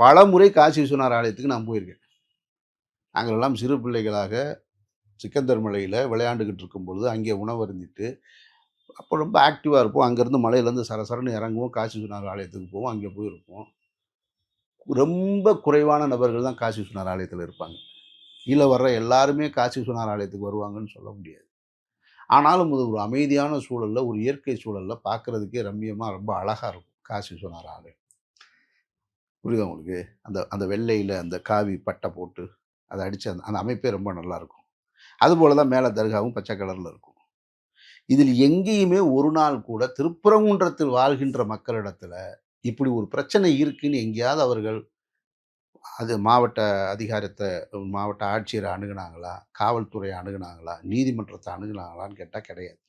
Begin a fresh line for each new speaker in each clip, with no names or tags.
பல முறை காசி விஸ்வநாதர் ஆலயத்துக்கு நான் போயிருக்கேன். நாங்களெல்லாம் சிறு பிள்ளைகளாக சிக்கந்தர் மலையில் விளையாண்டுக்கிட்டு இருக்கும் பொழுது அங்கே உணவு அருந்திட்டு அப்போ ரொம்ப ஆக்டிவாக இருப்போம். அங்கேருந்து மலையிலேருந்து சரசரன்னு இறங்குவோம். காசி விஸ்வநாதர் ஆலயத்துக்கு போவோம். அங்கே போயிருப்போம். ரொம்ப குறைவான நபர்கள் தான் காசி விஸ்வநாதர் ஆலயத்தில் இருப்பாங்க. கீழே வர்ற எல்லாருமே காசி விஸ்வநாதர் ஆலயத்துக்கு வருவாங்கன்னு சொல்ல முடியாது. ஆனாலும் அது ஒரு அமைதியான சூழலில் ஒரு இயற்கை சூழலில் பார்க்குறதுக்கே ரம்மியமாக ரொம்ப அழகாக இருக்கும். காசி விஸ்வநாதர் ஆலயம். புரியுதா உங்களுக்கு? அந்த அந்த வெள்ளையில் அந்த காவி பட்டை போட்டு அதை அடித்து அந்த அந்த அமைப்பே ரொம்ப நல்லாயிருக்கும் அதுபோல் தான் மேலே தர்காவும் பச்சை கலரில் இருக்கும். இதில் எங்கேயுமே ஒரு நாள் கூட திருப்பரங்குன்றத்தில் வாழ்கின்ற மக்களிடத்தில் இப்படி ஒரு பிரச்சனை இருக்குன்னு எங்கேயாவது அவர்கள் அது மாவட்ட அதிகாரத்தை மாவட்ட ஆட்சியரை அணுகுனாங்களா? காவல்துறையை அணுகுனாங்களா? நீதிமன்றத்தை அணுகுனாங்களான்னு கேட்டால் கிடையாது.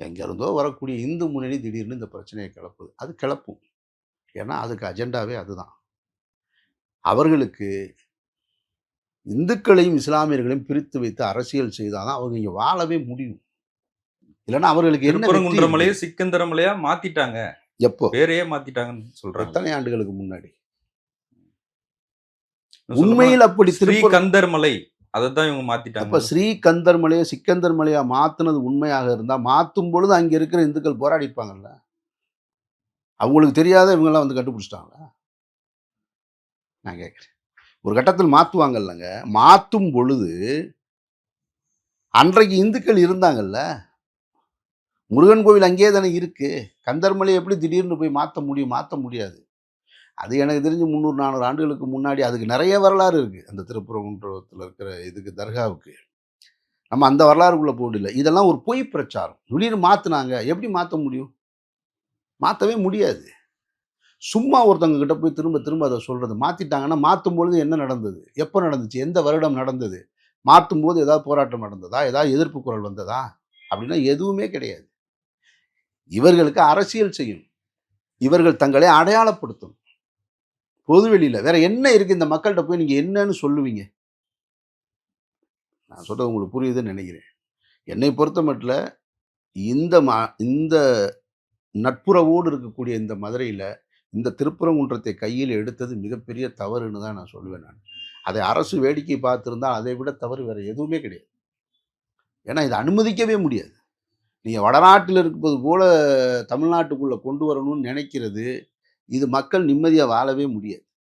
எங்கேருந்தோ வரக்கூடிய இந்து முன்னணி திடீர்னு இந்த பிரச்சனையை கிளப்புது. அது கிளப்பும். ஏன்னா அதுக்கு அஜெண்டாவே அதுதான். அவர்களுக்கு இந்துக்களையும் இஸ்லாமியர்களையும் பிரித்து வைத்து அரசியல் செய்தாதான் அவங்க இங்கே வாழவே முடியும். இல்லைன்னா அவர்களுக்கு என்ன?
மலையை சிக்கந்தர மலையா மாத்திட்டாங்க.
எப்போ?
பேரையே மாத்திட்டாங்கன்னு சொல்றாங்க.
எத்தனை ஆண்டுகளுக்கு முன்னாடி? உண்மையில் அப்படி
ஸ்ரீகந்தர் மலை அதைத்தான் இவங்க
அப்ப
மாத்திட்டாங்க.
ஸ்ரீகந்தர் மலையை சிக்கந்தர் மலையா மாத்துனது உண்மையாக இருந்தா மாத்தும் பொழுது அங்க இருக்கிற இந்துக்கள் போராடி இருப்பாங்கல்ல அவங்களுக்கு தெரியாத இவங்கெல்லாம் வந்து கண்டுபிடிச்சிட்டாங்களா? நான் கேட்குறேன். ஒரு கட்டத்தில் மாற்றுவாங்கல்லங்க மாற்றும் பொழுது அன்றைக்கு இந்துக்கள் இருந்தாங்கல்ல? முருகன் கோவில் அங்கேயே தானே இருக்குது கந்தர்மலை எப்படி திடீர்னு போய் மாற்ற முடியும்? மாற்ற முடியாது. அது எனக்கு தெரிஞ்சு முந்நூறு நானூறு ஆண்டுகளுக்கு முன்னாடி அதுக்கு நிறைய வரலாறு இருக்குது அந்த திருப்பரங்குன்றத்தில் இருக்கிற இதுக்கு தர்காவுக்கு. நம்ம அந்த வரலாறுக்குள்ளே போகல இதெல்லாம் ஒரு பொய் பிரச்சாரம். திடீர்னு மாற்றினாங்க எப்படி மாற்ற முடியும்? மாற்றவே முடியாது. சும்மா ஒருத்தவங்க கிட்ட போய் திரும்ப திரும்ப அதை சொல்கிறது மாற்றிட்டாங்கன்னா மாற்றும் பொழுது என்ன நடந்தது? எப்போ நடந்துச்சு? எந்த வருடம் நடந்தது? மாற்றும் போது ஏதாவது போராட்டம் நடந்ததா? ஏதாவது எதிர்ப்பு குரல் வந்ததா? அப்படின்னா எதுவுமே கிடையாது. இவர்களுக்கு அரசியல் செய்யும். இவர்கள் தங்களை அடையாளப்படுத்தும். பொதுவெளியில் வேற என்ன இருக்கு? இந்த மக்கள்கிட்ட போய் நீங்கள் என்னன்னு சொல்லுவீங்க? நான் சொல்கிறது உங்களுக்கு புரியுதுன்னு நினைக்கிறேன். என்னை பொறுத்த மட்டும் இந்த மா இந்த நட்புறவோடு இருக்கக்கூடிய இந்த மதுரையில் இந்த திருப்பரங்குன்றத்தை கையில் எடுத்தது மிகப்பெரிய தவறுன்னு தான் நான் சொல்லுவேன் நான். அதை அரசு வேடிக்கை பார்த்துருந்தால் அதை விட தவறு வேறு எதுவுமே கிடையாது. ஏன்னா இதை அனுமதிக்கவே முடியாது. நீங்கள் வடநாட்டில் இருப்பது போல தமிழ்நாட்டுக்குள்ளே கொண்டு வரணும்னு நினைக்கிறது இது மக்கள் நிம்மதியாக வாழவே முடியாது.